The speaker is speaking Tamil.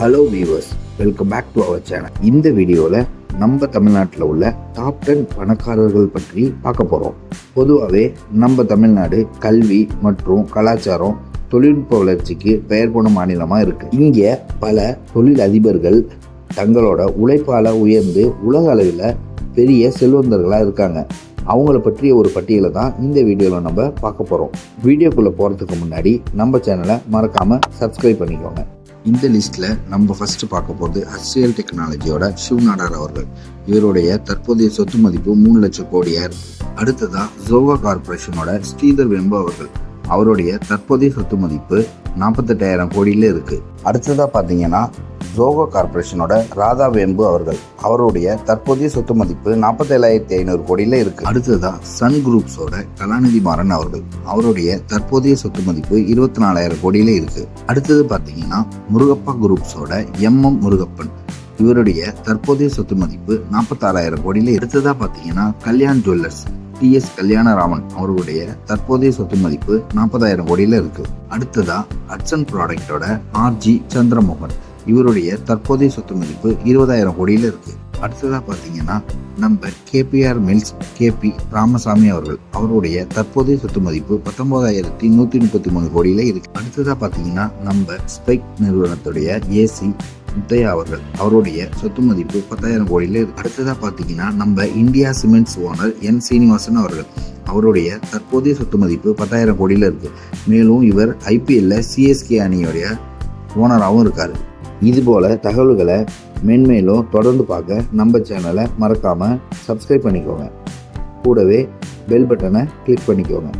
Hello viewers welcome back to our channel இந்த வீடியோவில் நம்ம தமிழ்நாட்டில் உள்ள டாப் டென் பணக்காரர்கள் பற்றி பார்க்க போகிறோம் பொதுவாகவே நம்ம தமிழ்நாடு கல்வி மற்றும் கலாச்சாரம் தொழில்நுட்ப வளர்ச்சிக்கு பெயர் போன மாநிலமாக இருக்குது இங்கே பல தொழில் அதிபர்கள் தங்களோட உழைப்பால் உயர்ந்து உலக அளவில் பெரிய செல்வந்தர்களாக இருக்காங்க. அவங்கள பற்றிய ஒரு பட்டியலை தான் இந்த வீடியோவில் நம்ம பார்க்க போகிறோம் வீடியோக்குள்ளே போகிறதுக்கு முன்னாடி நம்ம சேனலை மறக்காமல் சப்ஸ்கிரைப் பண்ணிக்கோங்க. இந்த லிஸ்ட்டில் நம்ம ஃபர்ஸ்ட் பார்க்க போகிறது ஹச்சிஎல் டெக்னாலஜியோட ஷிவ் நாடார் அவர்கள். இவருடைய தற்போதைய சொத்து மதிப்பு மூணு லட்சம் கோடியார் அடுத்ததாக ஜோவா ஜோகா கார்பரேஷனோட ஸ்ரீதர் வெம்பு அவர்கள். அவருடைய தற்போதைய சொத்து மதிப்பு நாற்பத்தெட்டாயிரம் கோடியில் இருக்கு. அடுத்ததா பார்த்தீங்கன்னா ஜோகோ கார்பரேஷனோட ராதா வேம்பு அவர்கள். அவருடைய தற்போதைய சொத்து மதிப்பு நாற்பத்தேழாயிரத்தி ஐநூறு கோடியில் இருக்கு. அடுத்ததா சன் குரூப்ஸோட கலாநிதி மாறன் அவர்கள். அவருடைய தற்போதைய சொத்து மதிப்பு இருபத்தி நாலாயிரம் கோடியில இருக்கு. அடுத்தது பார்த்தீங்கன்னா முருகப்பா குரூப்ஸோட எம் எம் முருகப்பன். இவருடைய தற்போதைய சொத்து மதிப்பு நாற்பத்தாறாயிரம் கோடியில் எடுத்ததாக பார்த்தீங்கன்னா கல்யாண் ஜுவல்லர்ஸ் டிஎஸ் கல்யாணராமன் அவருடைய தற்போதைய சொத்து மதிப்பு நாற்பதாயிரம் கோடியில இருக்கு. அடுத்ததா ஹட்சன் ப்ராடக்டோட ஆர்ஜி சந்திரமோகன். இவருடைய தற்போதைய சொத்து மதிப்பு இருபதாயிரம் கோடியில் இருக்கு. அடுத்ததாக பார்த்தீங்கன்னா நம்ம கேபிஆர் மில்ஸ் கேபி ராமசாமி அவர்கள். அவருடைய தற்போதைய சொத்து மதிப்பு பத்தொன்பதாயிரத்தி நூற்றி முப்பத்தி மூணு கோடியில் இருக்கு. அடுத்ததாக பார்த்தீங்கன்னா நம்ம ஸ்பைக் நிறுவனத்துடைய ஏசி முத்தையா அவர்கள். அவருடைய சொத்து மதிப்பு பத்தாயிரம் கோடியில் இருக்கு. பார்த்தீங்கன்னா பாத்தீங்கன்னா நம்ம India cements owner N Srinivasan அவர்கள். அவருடைய தற்போதைய சொத்து மதிப்பு பத்தாயிரம் கோடியில் இருக்கு. மேலும் இவர் ஐபிஎல்ல சிஎஸ்கே அணியுடைய ஓனராகவும் இருக்கார். இதுபோல் தகவல்களை மென்மேலும் தொடர்ந்து பார்க்க நம்ம சேனலை மறக்காமல் சப்ஸ்கிரைப் பண்ணிக்கோங்க. கூடவே பெல் பட்டனை கிளிக் பண்ணிக்கோங்க.